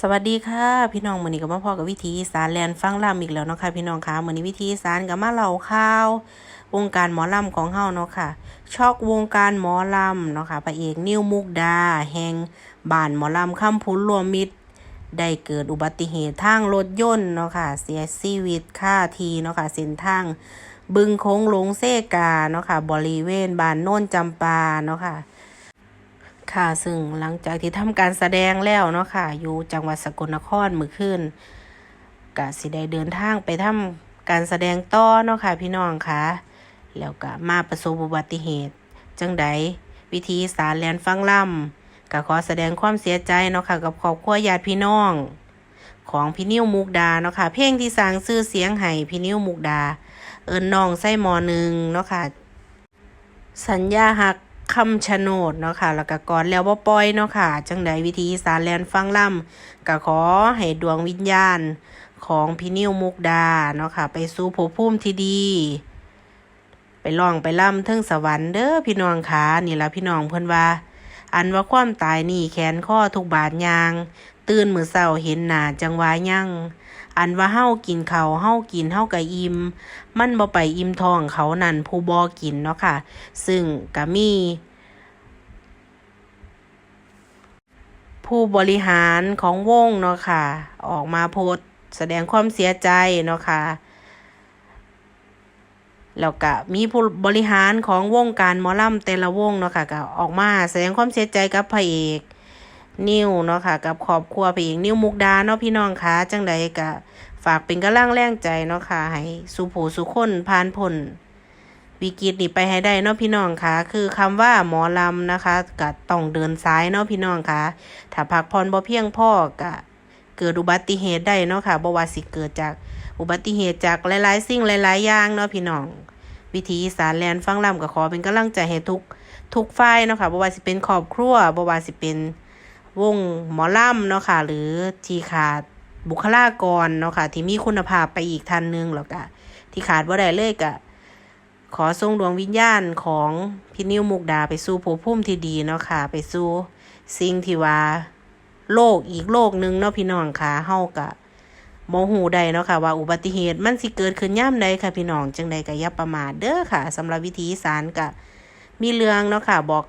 สวัสดีค่ะพี่น้องมือนี้ก็มาพอกับวิธีสารแลนฟังล่ำอีกแล้วเนาะค่ะพี่น้องคะมือนี้วิธีสารก็มาเล่าข่าววงการหมอลำของเฮาเนาะค่ะช็อกวงการหมอลำเนาะค่ะพระเอกนิวมุกดา แห่งบ้านหมอลำคำพุนรวมมิตร ได้เกิดอุบัติเหตุทางรถยนต์เนาะค่ะเสียชีวิตค่าทีเนาะค่ะเส้นทางบึงโค้งลงเซกาเนาะค่ะบริเวณบ้านโน่นจำปาเนาะค่ะ ค่ะซึ่งหลังจากที่ทำการแสดงแล้วเนาะค่ะ อยู่จังหวัดสกลนครมื้อคืนก็สิได้เดินทางไปทำการแสดงต่อเนาะค่ะพี่น้องค่ะ แล้วก็มาประสบอุบัติเหตุ จังใดวิธีสารแลนฟังล่ำก็ขอแสดงความเสียใจเนาะค่ะกับครอบครัวญาติพี่น้อง ของพี่นิ้วมุกดาเนาะค่ะ เพลงที่สร้างชื่อเสียงให้พี่นิ้วมุกดา เอิญน้องไส้หมอหนึ่งเนาะค่ะ สัญญาหัก คำชะโนดเนาะค่ะ แล้วก็ก่อนแล้วบ่ปล่อยเนาะค่ะ จังใดวิธีสารแลนฟังล่ำก็ขอให้ดวงวิญญาณของพี่นิวมุกดาเนาะค่ะ ไปสู่ภพภูมิที่ดี ไปร้องไปล่ำเทิงสวรรค์เด้อพี่น้องขานี่ละพี่น้องเพิ่นว่า อันว่าความตายนี่แขนข้อทุกบาทยาง ตื่นมือเศร้าเห็นหนาจังวายั่ง อันว่าเฮากินเขาเฮากินเฮาก็อิ่มมันบ่ไปอิ่มท้องเขานั่นผู้บ่กินเนาะค่ะ ซึ่งก็มี ผู้บริหารของวงเนาะค่ะ ออกมาโพสต์แสดงความเสียใจเนาะค่ะแล้วก็มีผู้บริหารของวงการหมอลำแต่ละวงเนาะค่ะก็ออกมาแสดงความเสียใจกับพระเอก นิวเนาะค่ะ กับครอบครัวพระเอกนิวมุกดาเนาะพี่น้องคะจังใดก็ฝากเป็นกำลังแรงใจเนาะค่ะ ให้สู่ผู้สู่คนผ่านพ้นวิกฤตนี้ไปให้ได้เนาะพี่น้องคะคือคำว่าหมอลำนะคะก็ต้องเดินซ้ายเนาะพี่น้องคะถ้าพักผ่อนบ่เพียงพ่อก็เกิดอุบัติเหตุได้เนาะค่ะบ่ว่าสิเกิดจากอุบัติเหตุจากหลายๆ สิ่งหลาย ๆ อย่างเนาะพี่น้อง วิธีอีสารแลนฟังลำก็ขอเป็นกำลังใจให้ทุกทุกฝ่ายเนาะค่ะบ่ว่าสิเป็นครอบครัวบ่ว่าสิเป็น วงหมอลำเนาะค่ะ หรือที่ขาดบุคลากรเนาะค่ะ ที่มีคุณภาพไปอีกท่านหนึงแล้วก็ที่ขาดบ่ได้เลยก็ขอส่งดวงวิญญาณของพี่นิวมุกดาไปสู่ภพภูมิที่ดีเนาะค่ะ ไปสู่สิ่งที่ว่าโลกอีกโลกหนึงเนาะพี่น้องค่ะเฮาก็โมหูใดเนาะค่ะ ว่าอุบัติเหตุมันสิเกิดขึ้นย่ำใดค่ะพี่น้องจังใดก็ย่าประมาทเด้อค่ะสำหรับวิธีสารก็มีเรื่องเนาะค่ะบอก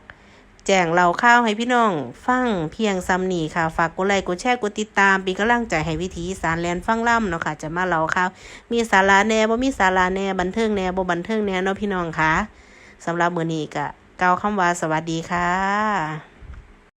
แจ้งเราข้าวให้พี่น้อง ฟังเพียงซ้ำนี่ค่ะ ฝากกดไลค์กดแชร์กดติดตามเป็นกำลังใจให้วิธีสารแลนฟังล่ำเนาะค่ะ จะมาเล่าข้าว มีสาระแน่บ่มีสาระแน่บันเทิงแน่บ่บันเทิงแน่เนาะพี่น้องค่ะสำหรับมื้อนี้ก็กล่าวคำว่าสวัสดีค่ะ